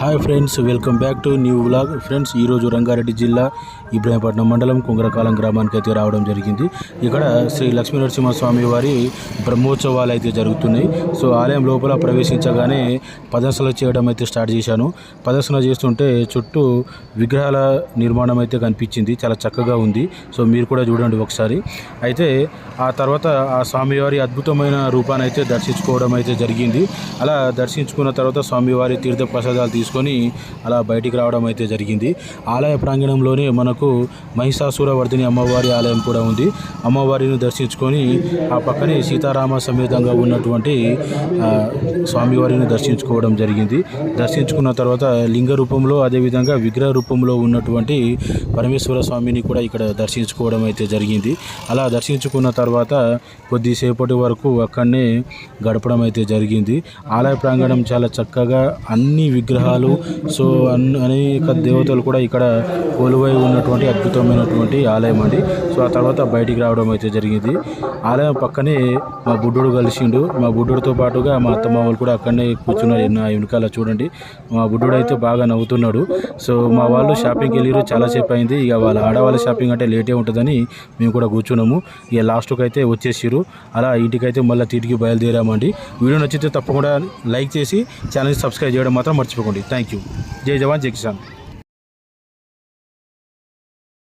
Hi friends welcome back to new vlog. Friends ఈరోజు రంగారెడ్డి జిల్లా ఇబ్రాహీంపట్నం మండలం కుంగరకాలం గ్రామానికి అయితే రావడం జరిగింది. ఇక్కడ శ్రీ లక్ష్మీ నరసింహస్వామి వారి బ్రహ్మోత్సవాలు అయితే జరుగుతున్నాయి. సో ఆలయం లోపల ప్రవేశించగానే ప్రదర్శనలు చేయడం అయితే స్టార్ట్ చేశాను. ప్రదర్శన చేస్తుంటే చుట్టూ విగ్రహాల నిర్మాణం అయితే కనిపించింది. చాలా చక్కగా ఉంది. సో మీరు కూడా చూడండి ఒకసారి. అయితే ఆ తర్వాత ఆ స్వామివారి అద్భుతమైన రూపాన్ని అయితే దర్శించుకోవడం అయితే జరిగింది. అలా దర్శించుకున్న తర్వాత స్వామివారి తీర్థ ప్రసాదాలు తీసుకొని అలా బయటికి రావడం అయితే జరిగింది. ఆలయ ప్రాంగణంలోనే మనకు మహిషాసురవర్ధిని అమ్మవారి ఆలయం కూడా ఉంది. అమ్మవారిని దర్శించుకొని ఆ పక్కనే సీతారామ సమేతంగా ఉన్నటువంటి స్వామివారిని దర్శించుకోవడం జరిగింది. దర్శించుకున్న తర్వాత లింగ రూపంలో అదేవిధంగా విగ్రహ రూపంలో ఉన్నటువంటి పరమేశ్వర స్వామిని కూడా ఇక్కడ దర్శించుకోవడం అయితే జరిగింది. అలా దర్శించుకున్న తర్వాత కొద్దిసేపటి వరకు అక్కడనే గడపడం అయితే జరిగింది. ఆలయ ప్రాంగణం చాలా చక్కగా అన్ని విగ్రహాలు. సో అనేక దేవతలు కూడా ఇక్కడ కొలువై ఉన్నటువంటి అద్భుతమైనటువంటి ఆలయం అండి సో ఆ తర్వాత బయటికి రావడం అయితే జరిగింది. ఆలయం పక్కనే మా బుడ్డుడు కలిసిండు. మా బుడ్డుడితో పాటుగా మా అత్తమ్మ వాళ్ళు కూడా అక్కడనే కూర్చున్నారు నా వెనకాల చూడండి. మా బుడ్డుడు అయితే బాగా నవ్వుతున్నాడు. సో మా వాళ్ళు షాపింగ్కి వెళ్ళారు. చాలాసేపు అయింది. ఇక వాళ్ళ ఆడవాళ్ళ షాపింగ్ అంటే లేటే ఉంటుందని మేము కూడా కూర్చున్నాము. ఇక లాస్ట్కి అయితే వచ్చేసారు అలా ఇంటికైతే మళ్ళీ తిరిగి బయలుదేరామండి. వీడియో నచ్చితే తప్పకుండా లైక్ చేసి ఛానల్ సబ్స్క్రైబ్ చేయడం మాత్రం మర్చిపోకండి థ్యాంక్ యూ జై జవాన్ జై కిసాన్.